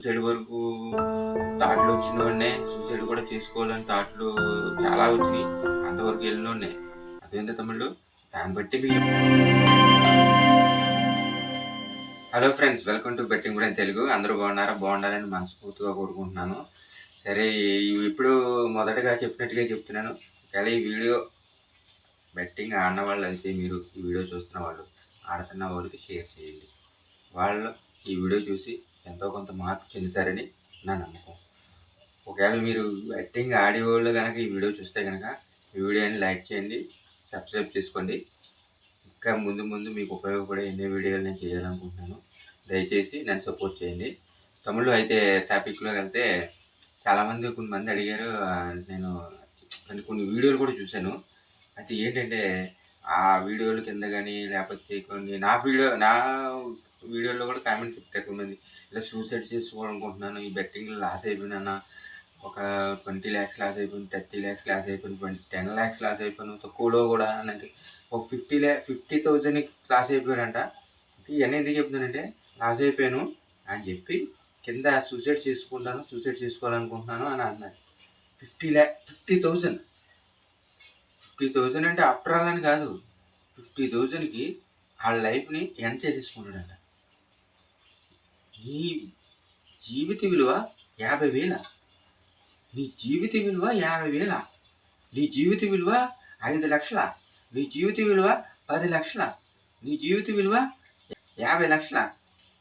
Suicide వరకు థాట్లు వచ్చిన వాడినే సూసైడ్ కూడా చేసుకోవాలని థాట్లు చాలా వచ్చినాయి. అంతవరకు వెళ్ళిన వాడినే. అదేంటి తమ్ముళ్ళు? దాన్ని బట్టి hello friends welcome to betting కూడా తెలుగు. అందరూ బాగున్నారా? బాగుండాలని మనస్ఫూర్తిగా కోరుకుంటున్నాను. సరే ఇప్పుడు మొదటగా చెప్పినట్టుగా చెప్తున్నాను. ఒకవేళ ఈ వీడియో బెట్టింగ్ ఆడిన వాళ్ళు అయితే మీరు ఈ వీడియో చూస్తున్న వాళ్ళు ఆడుతున్న వాళ్ళకి షేర్ చేయండి. వాళ్ళు ఈ వీడియో చూసి ఎంతో కొంత మార్పు చెందుతారని నా నమ్మకం. ఒకవేళ మీరు బెట్టింగ్ ఆడేవాళ్ళు కనుక ఈ వీడియో చూస్తే కనుక ఈ వీడియోని లైక్ చేయండి సబ్స్క్రైబ్ చేసుకోండి. ఇంకా ముందు ముందు మీకు ఉపయోగపడే ఎన్నో వీడియోలు నేను చేయాలనుకుంటున్నాను. దయచేసి నన్ను సపోర్ట్ చేయండి. తమిళ్ళో అయితే టాపిక్లోకి వెళ్తే చాలామంది కొంతమంది అడిగారు నేను కొన్ని కొన్ని వీడియోలు కూడా చూశాను. అయితే ఏంటంటే ఆ వీడియోలు కింద కానీ లేకపోతే కొన్ని నా వీడియో నా వీడియోలో కూడా కామెంట్ చెప్తారు కొంతమంది ఇలా సూసైడ్ చేసుకోవాలనుకుంటున్నాను ఈ బెట్టింగ్లో లాస్ అయిపోయినా ఒక ట్వంటీ ల్యాక్స్ లాస్ అయిపోయింది థర్టీ ల్యాక్స్ లాస్ అయిపోయింది ట్వంటీ టెన్ ల్యాక్స్ లాస్ అయిపోయాను తక్కువలో కూడా అని అంటే ఒక ఫిఫ్టీ ల్యా ఫిఫ్టీ థౌజండ్ లాస్ అయిపోయాడంట ఇవన్నీ ఎందుకు చెప్తున్నానంటే లాస్ అయిపోయాను అని చెప్పి కింద సూసైడ్ చేసుకుంటాను సూసైడ్ చేసుకోవాలనుకుంటున్నాను అని అన్నారు. Fifty lakh fifty thousand fifty thousand అంటే ఆఫ్టర్ ఆల్ అని కాదు. ఫిఫ్టీ థౌజండ్కి ఆ లైఫ్ని ఎండ్ చేసేసుకుంటాడంట. నీ జీవిత విలువ యాభై వేల. నీ జీవిత విలువ యాభై వేల. నీ జీవిత విలువ ఐదు లక్షల. నీ జీవిత విలువ పది లక్షల. నీ జీవిత విలువ యాభై లక్షల.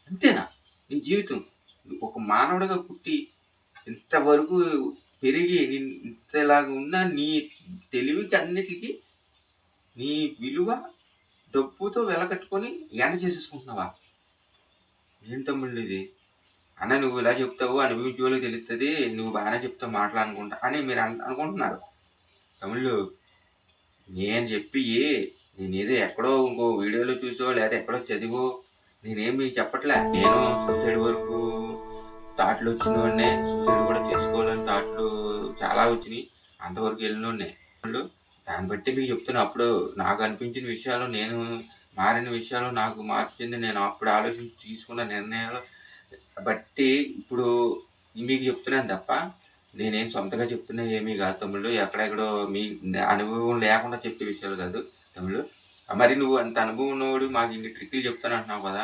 అంతేనా? నీ జీవితం. ఒక మానవుడిగా పుట్టి ఇంతవరకు పెరిగి ఇంతలాగా ఉన్న నీ తెలివికి అన్నిటికీ నీ విలువ డబ్బుతో వెలకట్టుకొని ఎండ చేసేసుకుంటున్నావా? ఏం తమ్ముళ్ళు ఇది? అన్న నువ్వు ఇలా చెప్తావు అనుభవించే వాళ్ళకి తెలుస్తుంది నువ్వు బాగానే చెప్తావు మాటలు అనుకుంటా అని మీరు అనుకుంటున్నారు. తమిళ్ళు నేను చెప్పి నేనేదో ఎక్కడో ఇంకో వీడియోలో చూసో లేదా ఎక్కడో చదివో నేనేం మీకు చెప్పట్లే. నేను సూసైడ్ వరకు థాట్లు వచ్చిన వాడినే సూసైడ్ కూడా చేసుకోవాలని థాట్లు చాలా వచ్చినాయి. అంతవరకు వెళ్ళిన వాడినే దాన్ని బట్టి మీకు చెప్తున్నా. అప్పుడు నాకు అనిపించిన విషయాలు నేను మారిన విషయాలు నాకు మార్చింది. నేను అప్పుడు ఆలోచించి తీసుకున్న నిర్ణయాలు బట్టి ఇప్పుడు మీకు చెప్తున్నాను తప్ప నేనేం సొంతగా చెప్తున్నా ఏమీ కాదు తమ్ముళ్ళు. ఎక్కడెక్కడో మీ అనుభవం లేకుండా చెప్పే విషయాలు కాదు తమ్ముళ్ళు. మరి నువ్వు అంత అనుభవం ఉన్నవాడు మాకు ఇన్ని ట్రిక్లు చెప్తాను అంటున్నావు కదా.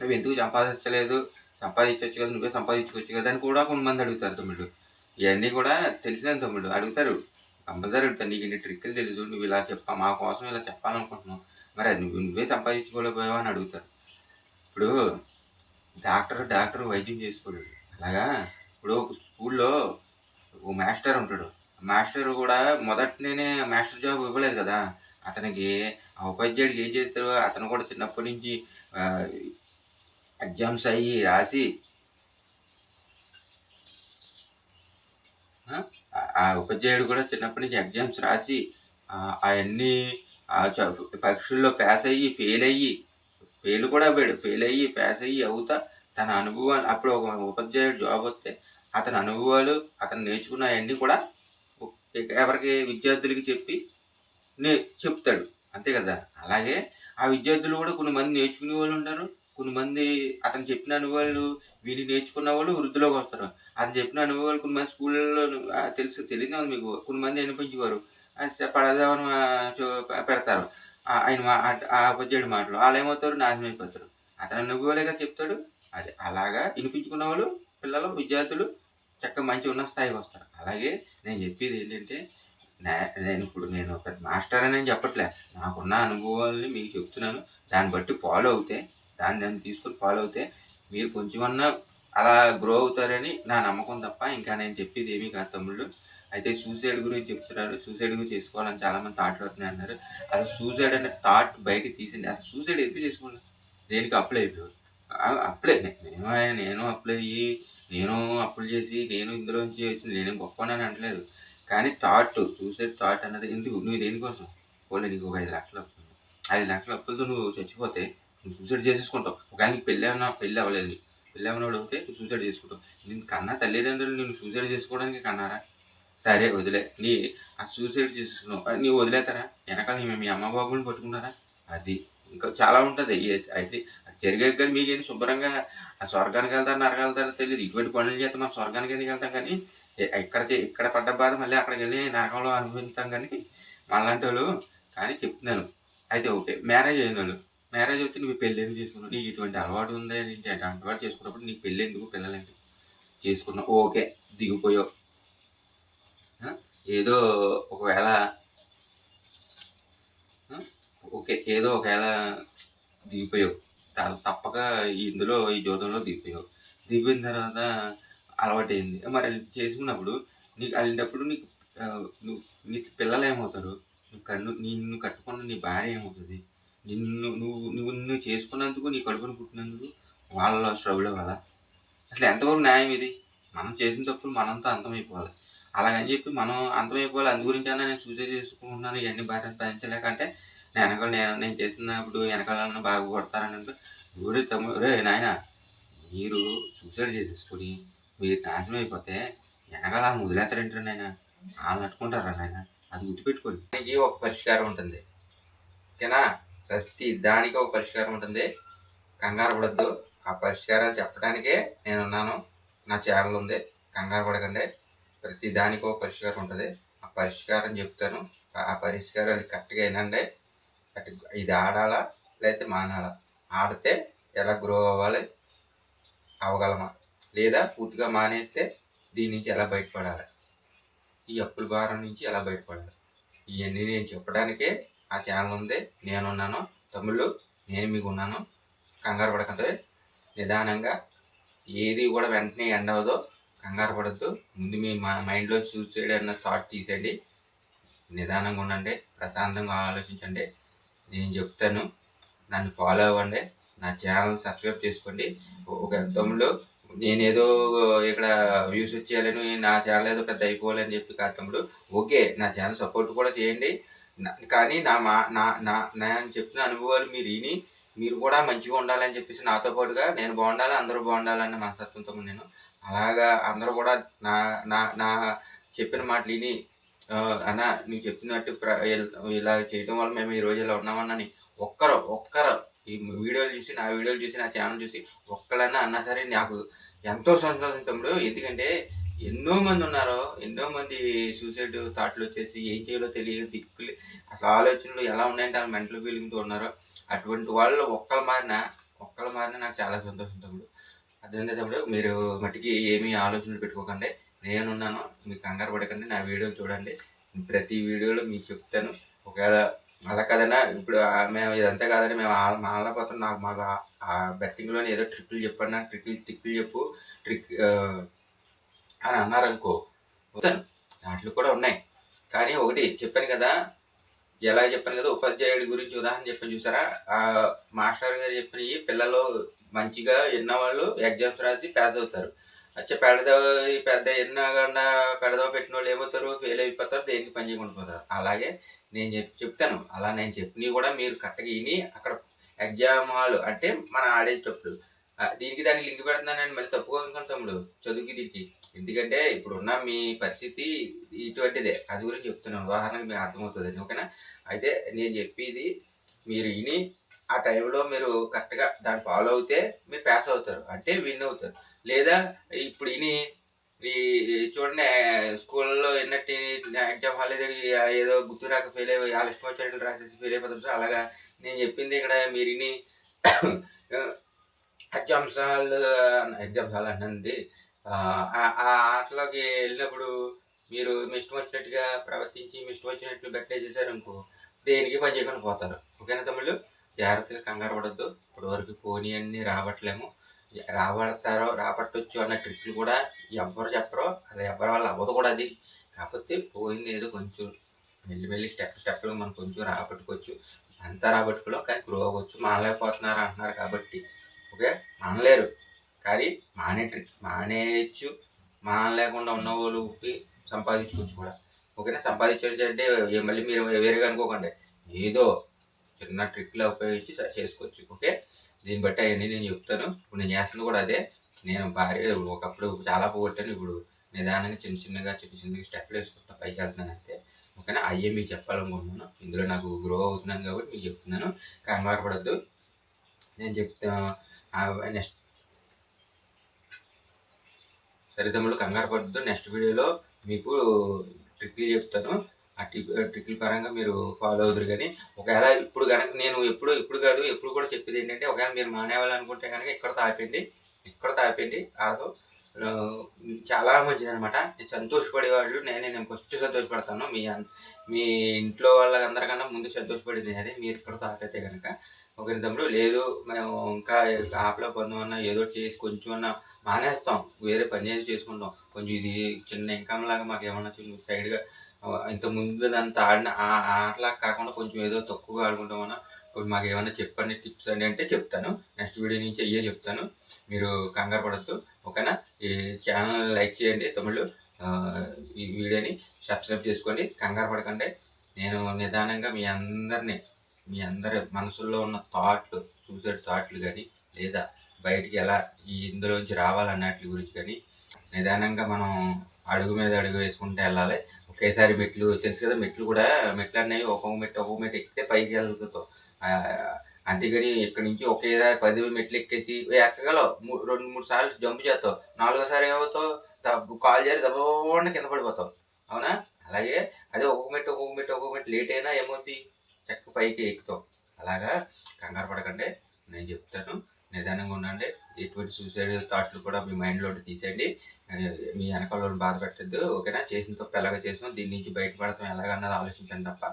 నువ్వు ఎందుకు సంపాదించలేదు? సంపాదించవచ్చు కదా నువ్వే సంపాదించుకోవచ్చు కదా అని కూడా కొంతమంది అడుగుతారు తమ్ముళ్ళు. ఇవన్నీ కూడా తెలిసిన తమ్ముడు అడుగుతారు. కంపల్సరీ అడుగుతారు. నీకు ఇన్ని ట్రిక్లు తెలుసు నువ్వు ఇలా చెప్పా మా కోసం ఇలా చెప్పాలనుకుంటున్నావు. మరి అది నువ్వు నువ్వే సంపాదించుకోలేకపోయావు అని అడుగుతారు. ఇప్పుడు డాక్టర్ డాక్టర్ వైద్యం చేసుకోలేడు అలాగా? ఇప్పుడు ఒక స్కూల్లో ఓ మాస్టర్ ఉంటాడు. మాస్టర్ కూడా మొదటనే మాస్టర్ జాబ్ ఇవ్వలేదు కదా. అతనికి ఆ ఉపాధ్యాయుడికి ఏం చేస్తాడు అతను కూడా చిన్నప్పటి నుంచి ఎగ్జామ్స్ అయ్యి రాసి ఆ ఉపాధ్యాయుడు కూడా చిన్నప్పటి నుంచి ఎగ్జామ్స్ రాసి అవన్నీ పరీక్షల్లో పాస్ అయ్యి ఫెయిల్ అయ్యి ఫెయిల్ కూడా అవ్వాడు. ఫెయిల్ అయ్యి పాస్ అయ్యి అవుతా తన అనుభవాలు అప్పుడు ఒక ఉపాధ్యాయుడు జాబ్ వస్తే అతని అనుభవాలు అతను నేర్చుకున్న అన్నీ కూడా ఎవరికి విద్యార్థులకి చెప్పి నే చెప్తాడు. అంతే కదా? అలాగే ఆ విద్యార్థులు కూడా కొన్ని మంది నేర్చుకునే వాళ్ళు ఉంటారు. కొన్ని మంది అతను చెప్పిన అనుభవాలు వీళ్ళు నేర్చుకున్న వాళ్ళు వృద్ధిలోకి వస్తారు. అతను చెప్పిన అనుభవాలు కొన్ని మంది స్కూళ్ళలో తెలుసు తెలియదు మీకు? కొన్ని మంది అనిపించేవారు పడదామని పెడతారు. ఆయన మా మాటలు. వాళ్ళు ఏమవుతారు? నాశనం అయిపోతారు. అతని అనుభవాలేగా చెప్తాడు. అది అలాగా వినిపించుకున్న వాళ్ళు పిల్లలు విద్యార్థులు చక్కగా మంచి ఉన్న స్థాయికి వస్తారు. అలాగే నేను చెప్పేది ఏంటంటే నేను ఇప్పుడు నేను ఒక మాస్టర్ అని నేను చెప్పట్లే. నాకున్న అనుభవాలని మీకు చెప్తున్నాను. దాన్ని బట్టి ఫాలో అవుతే దాన్ని నేను తీసుకొని ఫాలో అవుతే మీరు కొంచెమన్నా అలా గ్రో అవుతారని నా నమ్మకం తప్ప ఇంకా నేను చెప్పేది ఏమీ కాదు తమ్ముళ్ళు. అయితే సూసైడ్ గురించి చెప్తున్నారు. సూసైడ్ గురించి చేసుకోవాలని చాలామంది థాట్లు వస్తున్నాయి అన్నారు. అసలు సూసైడ్ అనే థాట్ బయటికి తీసింది. అసలు సూసైడ్ ఎందుకు చేసుకోవాలి? దేనికి అప్లై అయిపోయావు? అప్లై నేను నేను అప్లై అయ్యి నేను అప్పులు చేసి నేను ఇందులోంచి వచ్చింది నేను గొప్పనని అనట్లేదు. కానీ థాట్ సూసైడ్ థాట్ అన్నది ఎందుకు? నువ్వు దేనికోసం? పోలే నీకు ఒక ఐదు లక్షలు వస్తుంది ఐదు లక్షల అప్పులతో నువ్వు చచ్చిపోతే నువ్వు సూసైడ్ చేసేసుకుంటావు. ఒకవేళ నీకు పెళ్ళి ఏమన్నా పెళ్ళి అవ్వలేదు పెళ్ళి అవ్వనోడు అయితే నువ్వు సూసైడ్ చేసుకుంటావు. నేను కన్నా తల్లిదండ్రులు నేను సూసైడ్ చేసుకోవడానికి కన్నారా? సరే వదిలే. నీ ఆ సూసైడ్ చేసుకున్నావు అది వదిలేతారా? వెనకాల నీ మీ అమ్మ బాబుని పట్టుకున్నారా? అది. ఇంకా చాలా ఉంటుంది. అయితే అది జరిగే కానీ మీకేంటి శుభ్రంగా ఆ స్వర్గానికి వెళ్తారు నరక వెళ్తారో తెలియదు ఇటువంటి పనులు చేస్తే మనం స్వర్గానికి ఎందుకు వెళ్తాం కానీ ఇక్కడ ఇక్కడ పడ్డ బాధ మళ్ళీ అక్కడికి వెళ్ళి నరకంలో అనుభవిస్తాం కానీ మళ్ళంటి వాళ్ళు కానీ చెప్తున్నాను. అయితే ఓకే మ్యారేజ్ అయిన వాళ్ళు. మ్యారేజ్ వచ్చి నువ్వు పెళ్ళి ఎందుకు చేసుకున్నావు? నీకు ఇటువంటి అలవాటు ఉంది ఏంటి? అటువంటి చేసుకున్నప్పుడు నీకు పెళ్ళి ఎందుకు పిల్లలేంటి? చేసుకున్నావు. ఓకే దిగిపోయావు. ఏదో ఒకవేళ ఓకే ఏదో ఒకవేళ దిగిపోయావు. తప్పక ఇందులో ఈ జోదంలో దిగిపోయావు. దిగిపోయిన తర్వాత అలవాటైంది. మరి అది చేసుకున్నప్పుడు నీకు అలాంటప్పుడు నీకు నువ్వు నీకు పిల్లలు ఏమవుతారు? నువ్వు కన్ను నిన్ను కట్టుకున్న నీ భార్య ఏమవుతుంది? నిన్ను నువ్వు నువ్వు నిన్ను చేసుకున్నందుకు నీ కడుపును పుట్టినందుకు వాళ్ళ స్ట్రగుల్ వల్ల అసలు ఎంతవరకు న్యాయం ఇది? మనం చేసిన తప్పులు మనంతా అంతమైపోవాలి. అలాగని చెప్పి మనం అంతమైపోవాలి. అందు గురించి అన్నా నేను సూసైడ్ చేసుకుంటున్నాను. ఇవన్నీ బాగా భరించలేక అంటే నేను వెనకాల నేను నేను చేసినప్పుడు వెనకాలన్నా బాగా కొడతారని ఊరే తమ్ముడు రే నాయన మీరు సూసైడ్ చేసేసుకొని మీరు నాశనం అయిపోతే వెనకాల వదిలేస్తారంటారు నాయన? వాళ్ళు నట్టుకుంటారా నాయన? అది గుర్తుపెట్టుకోండి. దానికి ఒక పరిష్కారం ఉంటుంది. ఓకేనా? ప్రతి దానికి ఒక పరిష్కారం ఉంటుంది. కంగారు పడద్దు. ఆ పరిష్కారాలు చెప్పడానికే నేను ఉన్నాను నా ఛానల్ ఉంది. కంగారు పడకండి. ప్రతి దానికి ఒక పరిష్కారం ఉంటుంది. ఆ పరిష్కారం చెప్తాను. ఆ పరిష్కారాలు కరెక్ట్గా వినండి అటు ఇది ఆడాలా లేకపోతే మానాలా? ఆడితే ఎలా గ్రో అవ్వాలి? అవ్వగలమా లేదా పూర్తిగా మానేస్తే దీని నుంచి ఎలా బయటపడాలి? ఈ అప్పుల భారం నుంచి ఎలా బయటపడాలి? ఇవన్నీ నేను చెప్పడానికే ఆ ఛానల్ ఉంది. నేనున్నాను. తమ్ముళ్ళు నేను మీకు ఉన్నాను కంగారు పడకండి. నిదానంగా ఏది కూడా వెంటనే ఎండ్ అవ్వదో. కంగారు పడద్దు. ముందు మీ మా మైండ్లో సూసైడ్ అన్న థాట్ తీసేయండి. నిదానంగా ఉండండి. ప్రశాంతంగా ఆలోచించండి. నేను చెప్తాను. నన్ను ఫాలో అవ్వండి. నా ఛానల్ సబ్స్క్రైబ్ చేసుకోండి. ఒక తమ్ముడు నేనేదో ఇక్కడ వ్యూస్ వచ్చేయాలని నా ఛానల్ ఏదో పెద్ద అయిపోవాలని చెప్పి కాదు తమ్ముడు ఓకే నా ఛానల్ సపోర్ట్ కూడా చేయండి. కానీ నా మా నా నా నేను చెప్పిన అనుభవాలు మీరు విని మీరు కూడా మంచిగా ఉండాలని చెప్పేసి నాతో పాటుగా నేను బాగుండాలి అందరూ బాగుండాలన్న మనస్తత్వంతో నేను అలాగా అందరూ కూడా నా నా నా చెప్పిన మాటలు విని అన్న నువ్వు చెప్పినట్టు ప్ర- ఇలా చేయడం వల్ల మేము ఈ రోజు ఇలా ఉన్నామన్నని ఒక్కరు ఒక్కరు ఈ వీడియోలు చూసి నా వీడియోలు చూసి నా ఛానల్ చూసి ఒక్కలన్నా అన్నా సరే నాకు ఎంతో సంతోషం తమ్ముడు. ఎందుకంటే ఎన్నో మంది ఉన్నారు ఎన్నో మంది సూసైడ్ థాట్లు వచ్చేసి ఏం చేయాలో తెలియదు దిక్కులు అసలు ఆలోచనలు ఎలా ఉన్నాయంటే వాళ్ళు మెంటల్ ఫీలింగ్తో ఉన్నారు అటువంటి వాళ్ళు ఒక్కరు మారిన ఒక్కరు మారిన నాకు చాలా సంతోషం తమ్ముడు. అదేంటే మీరు మట్టికి ఏమీ ఆలోచనలు పెట్టుకోకండి. నేనున్నాను మీకు కంగారు పడకండి నా వీడియోలు చూడండి. ప్రతి వీడియోలో మీకు చెప్తాను. ఒకవేళ అలా కదన్నా ఇప్పుడు మేము ఇదంతా కాదని మేము మాలపోతాం మా నాకు మాకు ఆ- బెట్టింగ్లోనే ఏదో ట్రిక్లు చెప్పండి నాకు ట్రిక్లు ట్రిక్లు చెప్పు ట్రిక్ అని అన్నారనుకో దాంట్లో కూడా ఉన్నాయి. కానీ ఒకటి చెప్పాను కదా ఎలా చెప్పాను కదా ఉపాధ్యాయుడి గురించి ఉదాహరణ చెప్పాను చూసారా? మాస్టర్ గారు చెప్పినవి పిల్లలు మంచిగా ఎన్న వాళ్ళు ఎగ్జామ్స్ రాసి పాస్ అవుతారు. అచ్చా పెడద పెద్ద ఎన్నకుండా పెడదో పెట్టిన వాళ్ళు ఏమవుతారు? ఫెయిల్ అయిపోతారు దేనికి పని చేయకుండా పోతారు. అలాగే నేను చెప్ చెప్తాను. అలా నేను చెప్పినవి కూడా మీరు కరెక్ట్గా విని అక్కడ ఎగ్జామ్ హాల్ అంటే మన ఆడేటప్పుడు. ఆ, దీనికి దానికి లింక్ పెడుతున్నానని మళ్ళీ తప్పుకోకుండా తమ్ముడు. చదువుకి దీనికి. ఎందుకంటే ఇప్పుడున్న మీ పరిస్థితి ఇటువంటిదే. అది గురించి చెప్తున్నాను. ఉదాహరణకు మీకు అర్థమవుతుంది. ఓకేనా? అయితే నేను చెప్పేది మీరు విని ఆ టైంలో మీరు కరెక్ట్గా దాన్ని ఫాలో అవుతే మీరు పాస్ అవుతారు. అంటే విన్ అవుతారు. లేదా ఇప్పుడు ఇని ఈ చూడండి స్కూల్లో ఎన్నట్టి ఎగ్జామ్ హాల్ ఏదో గుర్తు రాక ఫెయిల్ అయ్యి వాళ్ళ ఇష్టం వచ్చినట్లు రాసేసి ఫెయిల్ అయిపోతారు. అలాగా నేను చెప్పింది ఇక్కడ మీరు ఇని ఎగ్జామ్స్ హాల్ ఎగ్జామ్స్ హాల్ అన్నది. ఆ ఆ- ఆ ఆటలోకి వెళ్ళినప్పుడు మీరు మీ ఇష్టం వచ్చినట్టుగా ప్రవర్తించి మీ ఇష్టం వచ్చినట్టు బెట్టేసేసారు అనుకో దేనికి పని చేయకుండా పోతారు. ఓకేనా తమ్ముళ్ళు? జాగ్రత్తగా కంగారు పడద్దు. ఇప్పటి వరకు పోనీ అన్నీ రావట్లేము. రాబడతారో రాబట్టొచ్చు అన్న ట్రిక్లు కూడా ఎవ్వరు చెప్పరో. అలా ఎవరి వాళ్ళు అవ్వదు కూడా అది. కాకపోతే పోయింది ఏదో కొంచెం మెల్లి మెల్లి స్టెప్ స్టెప్లు మనం కొంచెం రాబట్టుకోవచ్చు. అంతా రాబట్టుకోలో కానీ గ్రో అవ్వచ్చు మానలేకపోతున్నారు అంటున్నారు కాబట్టి ఓకే? మానలేరు. కానీ మానే ట్రిక్. మానేయచ్చు. మానలేకుండా ఉన్న వాళ్ళకి సంపాదించుకోవచ్చు కూడా. ఓకేనా? సంపాదించవచ్చు అంటే మళ్ళీ మీరు వేరుగా అనుకోకండి. ఏదో చిన్న ట్రిక్లో ఉపయోగించి చేసుకోవచ్చు. ఓకే? దీన్ని బట్టి అవన్నీ నేను చెప్తాను. ఇప్పుడు నేను చేస్తుంది కూడా అదే. నేను భార్య ఒకప్పుడు చాలా పోగొట్టాను. ఇప్పుడు నిదానంగా చిన్న చిన్నగా చిన్న చిన్నగా స్టెప్లు వేసుకుంటా పైకి వెళ్తున్నాను అంతే. ఓకేనా? అయ్యే మీకు చెప్పాలనుకుంటున్నాను. ఇందులో నాకు గ్రో అవుతున్నాను కాబట్టి మీకు చెప్తున్నాను. కంగారు పడద్దు నేను చెప్తా నెక్స్ట్. సరే తమ్ముడు కంగారు పడద్దు నెక్స్ట్ వీడియోలో మీకు ట్రిక్లు చెప్తాను. ఆ ట్రిక్ ట్రిక్ల పరంగా మీరు ఫాలో అవుతారు కానీ ఒకవేళ ఇప్పుడు కనుక నేను ఎప్పుడు ఇప్పుడు కాదు ఎప్పుడు కూడా చెప్పేది ఏంటంటే ఒకవేళ మీరు మానేవాలనుకుంటే కనుక ఇక్కడ తాపండి ఇక్కడ తాపండి ఆడదు. చాలా మంచిది అనమాట సంతోషపడే వాళ్ళు నేనే నేను ఫస్ట్ సంతోషపడతాను. మీ మీ ఇంట్లో వాళ్ళందరికన్నా ముందు సంతోషపడేది అదే మీరు ఇక్కడ తాపైతే కనుక ఒకరి తమ్ముడు లేదు మేము ఇంకా ఆపలో పొందమన్నా ఏదో చేసి కొంచెం అన్నా మానేస్తాం. వేరే పని ఏదో చేసుకుంటాం. కొంచెం ఇది చిన్న ఇన్కమ్ లాగా మాకు ఏమన్నా సైడ్గా ఇంత ముందు అంత ఆడిన ఆ- ఆటలా కాకుండా కొంచెం ఏదో తక్కువగా ఆడుకుంటామన్నా ఇప్పుడు మాకు ఏమైనా చెప్పండి టిప్స్ అని అంటే చెప్తాను నెక్స్ట్ వీడియో నుంచి అయ్యే చెప్తాను మీరు కంగారు పడద్దు ఓకేనా ఈ ఛానల్ లైక్ చేయండి. తమిళ్ ఈ వీడియోని సబ్స్క్రైబ్ చేసుకోండి కంగారు పడకండి నేను నిదానంగా మీ అందరినీ మీ అందరి మనసుల్లో ఉన్న థాట్లు సూసైడ్ థాట్లు కానీ లేదా బయటికి ఎలా ఈ ఇందులోంచి రావాలన్నట్లు గురించి కానీ నిదానంగా మనం అడుగు మీద అడుగు వేసుకుంటూ వెళ్ళాలి ఒకేసారి మెట్లు తెలుసు కదా మెట్లు కూడా మెట్లు అనేవి ఒక్కొక్క మెట్టు ఒక్కొక్క మెట్టు ఎక్కితే పైకి వెళ్తాం అంతేగాని ఇక్కడ నుంచి ఒకేసారి పది మెట్లు ఎక్కేసి ఎక్కగలవు? మూ- రెండు మూడు సార్లు జంప్ చేస్తావు. నాలుగోసారి ఏమవుతావు? కాల్ చేసి దబ్బకుండా కింద పడిపోతావు. అవునా? అలాగే అదే ఒక్కొక్క మెట్టు ఒక్కొక్క మెట్టు ఒక్కొక్క మెట్టు లేట్ అయినా ఏమవుతుంది చెక్క పైకి ఎక్కుతావు. అలాగా? కంగారు పడకండి. నేను చెప్తాను. నిదానంగా ఉండండి. ఎటువంటి సూసైడ్ థాట్లు కూడా మీ మైండ్లో తీసేయండి. మీ వెనకాల బాధ పెట్టద్దు ఓకేనా? చేసిన తప్పు ఎలాగ చేసాం దీని నుంచి బయటపడతాం ఎలాగన్నది ఆలోచించండి తప్ప.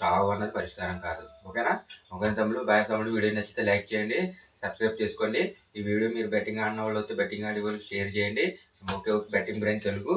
చావు అన్నది పరిష్కారం కాదు ఓకేనా? ఓకే తమ్ముడు బాయ్ తమ్ముడు వీడియో నచ్చితే లైక్ చేయండి సబ్స్క్రైబ్ చేసుకోండి. ఈ వీడియో మీరు బెట్టింగ్ ఆడిన వాళ్ళు అయితే బెట్టింగ్ ఆడే వాళ్ళకి షేర్ చేయండి. Okay okay betting brain Telugu.